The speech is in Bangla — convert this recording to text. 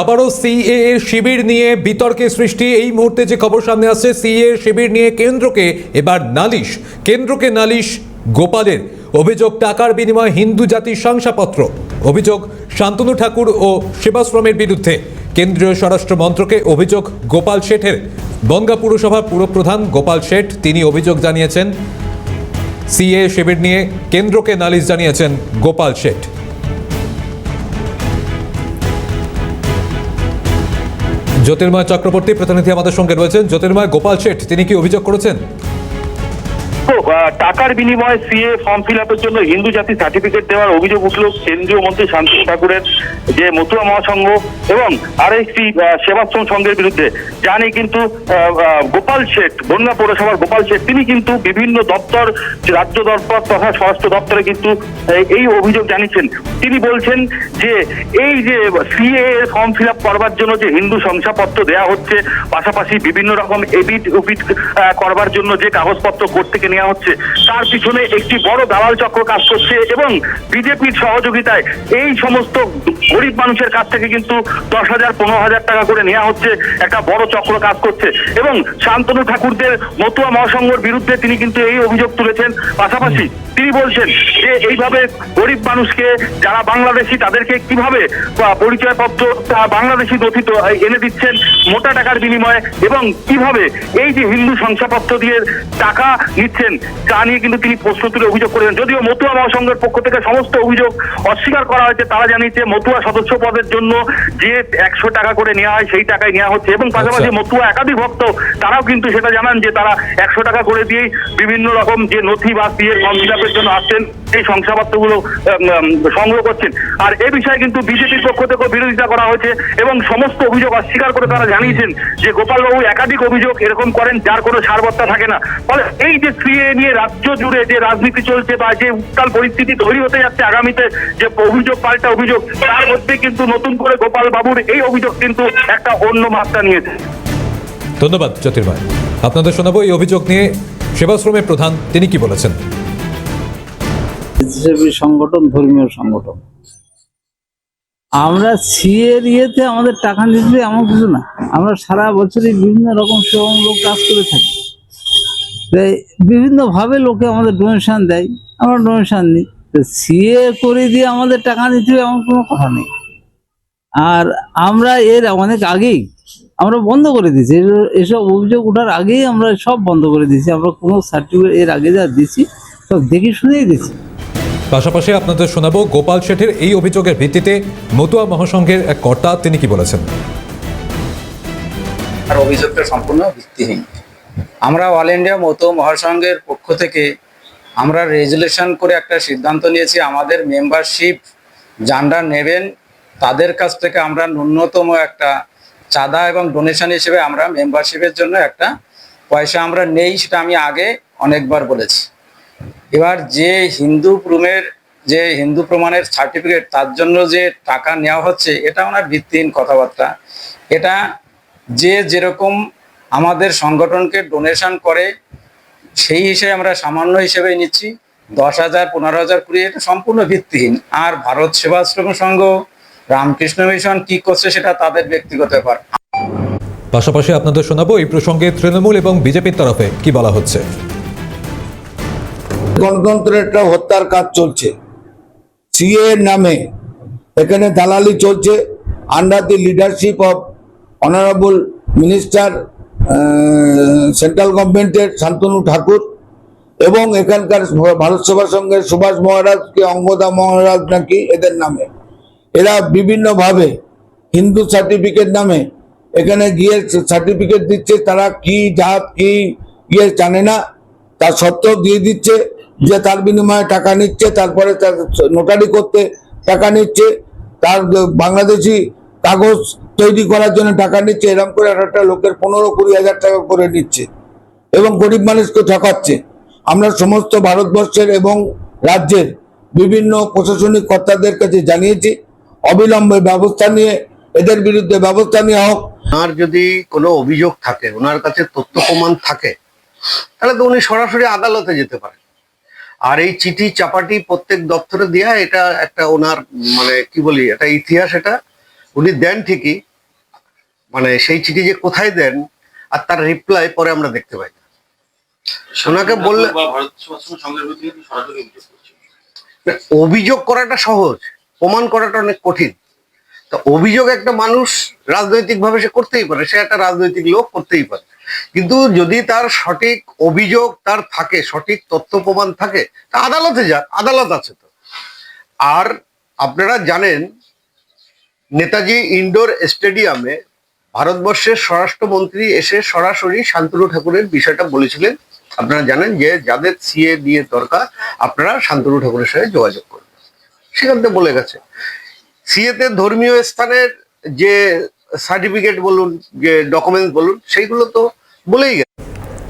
আবারও সিএ এর শিবির নিয়ে বিতর্কে সৃষ্টি। এই মুহূর্তে যে খবর সামনে আসছে সিএ এর শিবির নিয়ে কেন্দ্রকে এবার নালিশ। কেন্দ্রকে নালিশ গোপালের। অভিযোগ, টাকার বিনিময়ে হিন্দু জাতির শংসাপত্র। অভিযোগ, শান্তনু ঠাকুর ও সেবাশ্রমের বিরুদ্ধে। কেন্দ্রীয় স্বরাষ্ট্র মন্ত্রকে অভিযোগ, গোপাল শেঠের। বনগা পুরসভার পুরপ্রধান গোপাল শেঠ, তিনি অভিযোগ জানিয়েছেন সিএ শিবির নিয়ে কেন্দ্রকে নালিশ জানিয়েছেন গোপাল শেঠ। জ্যোতির্ময় চক্রবর্তী প্রতিনিধি আমাদের সঙ্গে রয়েছেন। জ্যোতির্ময় গোপাল শেঠ তিনি কি অভিযোগ করেছেন? টাকার বিনিময়ে সিএ ফর্ম ফিল আপের জন্য হিন্দু জাতি সার্টিফিকেট দেওয়ার অভিযোগ উঠল কেন্দ্রীয় মন্ত্রী শান্তি ঠাকুরের যে মতুয়া মহাসংঘ এবং আরেকটি সেবাশ্রম সংঘের বিরুদ্ধে। জানি কিন্তু গোপাল শেঠ, বন্যা পৌরসভার গোপাল শেঠ, তিনি কিন্তু বিভিন্ন দপ্তর, রাজ্য দপ্তর তথা স্বরাষ্ট্র দপ্তরে কিন্তু এই অভিযোগ জানিয়েছেন। তিনি বলছেন যে, এই যে সিএ ফর্ম ফিল আপ করবার জন্য যে হিন্দু শংসাপত্র দেওয়া হচ্ছে, পাশাপাশি বিভিন্ন রকম এবিট, উবিট করবার জন্য যে কাগজপত্র কোর্ট থেকে নেওয়া তার পিছনে একটি বড় দালাল চক্র কাজ করছে এবং বিজেপির সহযোগিতায় এই সমস্ত গরিব মানুষের কাছ থেকে কিন্তু দশ হাজার পনেরো হাজার টাকা করে নেওয়া হচ্ছে। একটা বড় চক্র কাজ করছে এবং শান্তনু ঠাকুরদের মতুয়া মহাসংঘর বিরুদ্ধে তিনি কিন্তু এই অভিযোগ তুলেছেন। পাশাপাশি তিনি বলছেন যে এইভাবে গরিব মানুষকে যারা বাংলাদেশি তাদেরকে কীভাবে পরিচয়পত্র বাংলাদেশি নথি তো, আহ, এনে দিচ্ছেন মোটা টাকার বিনিময়ে এবং কীভাবে এই যে হিন্দু শংসাপত্র দিয়ে টাকা নিচ্ছেন তা নিয়ে কিন্তু তিনি প্রশ্ন তুলে অভিযোগ করেছেন। যদিও মতুয়া মহাসংঘের পক্ষ থেকে সমস্ত অভিযোগ অস্বীকার করা হয়েছে তারা জানিয়েছে মতুয়া সদস্য পদের জন্য যে একশো টাকা করে নেওয়া হয় সেই টাকায় নেওয়া হচ্ছে এবং পাশাপাশি আচ্ছা। মতুয়া একাধিক ভক্ত তারাও কিন্তু সেটা জানান যে তারা একশো টাকা করে দিয়েই বিভিন্ন রকম যে নথি বা সিএ ফর্ম ফিল আপের জন্য আসছেন এই শংসাপত্রগুলো সংগ্রহ করছেন। আর এ বিষয়ে কিন্তু বিজেপির পক্ষ থেকেও বিরোধিতা করা হয়েছে এবং সমস্ত অভিযোগ অস্বীকার করে তারা জানিয়েছেন যে গোপালবাবু একাধিক অভিযোগ এরকম করেন যার কোনো সারবত্তা থাকে না। ফলে এই যে সিএ নিয়ে রাজ্য জুড়ে যে রাজনীতি চলছে বা যে উত্তাল পরিস্থিতি তৈরি হতে যাচ্ছে আগামীতে যে অভিযোগ পাল্টা অভিযোগ তার মধ্যে কিন্তু নতুন করে গোপাল বাবুর এই অভিযোগ কিন্তু একটা অন্য মাত্রা নিয়েছে। ধন্যবাদ জ্যোতির্ময়। আপনাদের শোনাবো এই অভিযোগ নিয়ে সেবাশ্রমের প্রধান তিনি কি বলেছেন? স্বেচ্ছাসেবী সংগঠন ধর্মীয় সংগঠন। আমরা সিএর ইয়েতে আমাদের টাকা নিতে এমন কিছু না। আমরা সারা বছরই বিভিন্ন রকম সেবামূলক কাজ করে থাকি। বিভিন্নভাবে লোকে আমাদের ডোনেশন দেয় আমরা ডোনেশান নিই। তো সিএ করে দিয়ে আমাদের টাকা নিতে হবে এমন কোনো কথা নেই। আর আমরা এর অনেক আগেই আমরা বন্ধ করে দিয়েছি। এসব- এসব অভিযোগ ওঠার আগেই আমরা সব বন্ধ করে দিয়েছি। আমরা কোনো সার্টিফিকেট এর আগে যা দিয়েছি সব দেখে শুনেই দিয়েছি। পাশাপাশি আপনাদের শোনাবো গোপাল শেঠের এই অভিযোগের ভিত্তিতে মতুয়া মহাসংঘের এক কর্তা তিনি কি বলেছেন? আর অভিযোগটা সম্পূর্ণ ভিত্তিহীন। আমরা অল ইন্ডিয়া মতো মহাসংঘের পক্ষ থেকে আমরা রেজুলেশন করে একটা সিদ্ধান্ত নিয়েছি, আমাদের মেম্বারশিপ যানরা নেবেন, তাদের কাছ থেকে আমরা ন্যূনতম একটা চাঁদা এবং ডোনেশন হিসেবে আমরা মেম্বারশিপের জন্য একটা পয়সা আমরা নেই সেটা আমি আগে অনেকবার বলেছি। এবার যে হিন্দু প্রুমের, যে হিন্দু প্রমাণের সার্টিফিকেট তার জন্য যে টাকা নেওয়া হচ্ছে, এটা ওনার ভিত্তিহীন কথাবার্তা। এটা যে যেরকম আমাদের সংগঠনকে ডোনেশন করে সেই হিসেবে আমরা সামান্য হিসেবে নিচ্ছি। দশ হাজার পনেরো হাজার কুড়ি এটা সম্পূর্ণ ভিত্তিহীন। আর ভারত সেবাশ্রম সংঘ রামকৃষ্ণ মিশন কি করছে সেটা তাদের ব্যক্তিগত ব্যাপার। পাশাপাশি আপনাদের শোনাবো এই প্রসঙ্গে তৃণমূল এবং বিজেপির তরফে কি বলা হচ্ছে। গণতন্ত্রের একটা হত্যার কাজ চলছে। সিএ নামে এখানে দালালি চলছে। Under the leadership of honourable minister central গভর্নমেন্টের শান্তনু ঠাকুর এবং এখানকার ভারত সেবা সংঘের সুভাষ মহারাজ কি অঙ্গদা মহারাজ নাকি এদের নামে। এরা বিভিন্নভাবে হিন্দু সার্টিফিকেট নামে এখানে গিয়ে সার্টিফিকেট দিচ্ছে, তারা কি জাত, কি ইয়ে জানে না। তার সত্ত্বেও দিয়ে দিচ্ছে যে তার বিনিময়ে টাকা নিচ্ছে, তারপরে তার নোটারি করতে টাকা নিচ্ছে। তার বাংলাদেশি কাগজ তৈরি করার জন্য টাকা নিচ্ছে এরকম করে একটা লোকের পনেরো কুড়ি হাজার টাকা করে নিচ্ছে এবং গরিব মানুষকে ঠকাচ্ছে। আমরা সমস্ত ভারতবর্ষের এবং রাজ্যের বিভিন্ন প্রশাসনিক কর্তাদের কাছে জানিয়েছি, অবিলম্বে ব্যবস্থা নিয়ে, এদের বিরুদ্ধে ব্যবস্থা নেওয়া হোক। ওনার যদি কোনো অভিযোগ থাকে, ওনার কাছে তথ্য প্রমাণ থাকে, তাহলে তো উনি সরাসরি আদালতে যেতে পারেন। আর এই চিঠি চাপাটি প্রত্যেক দপ্তরে দেওয়া এটা একটা ওনার মানে কি বলি এটা ইতিহাস এটা। উনি দেন ঠিকই মানে সেই চিঠি যে কোথায় দেন আর তার রিপ্লাই পরে আমরা দেখতে পাই। না। ওনাকে বললে অভিযোগ করাটা সহজ প্রমাণ করাটা অনেক কঠিন। তো অভিযোগ একটা মানুষ রাজনৈতিক ভাবে সে করতেই পারে সে একটা রাজনৈতিক লোক করতেই পারে। কিন্তু যদি তার সঠিক অভিযোগ তার থাকে সঠিক তথ্য প্রমাণ থাকে তা আদালতে যাক আদালত আছে তো। আর আপনারা জানেন নেতাজি ইনডোর স্টেডিয়ামে ভারতবর্ষের স্বরাষ্ট্রমন্ত্রী এসে সরাসরি শান্তনু ঠাকুরের বিষয়টা বলেছিলেন। আপনারা জানেন যে যাদের সিএ দিয়ে দরকার, আপনারা শান্তনু ঠাকুরের সাথে যোগাযোগ করবেন সেখান থেকে বলে গেছে। সিএতে ধর্মীয় স্থানের যে সার্টিফিকেট বলুন, যে ডকুমেন্টস বলুন, সেইগুলো তো বলেই গেছে।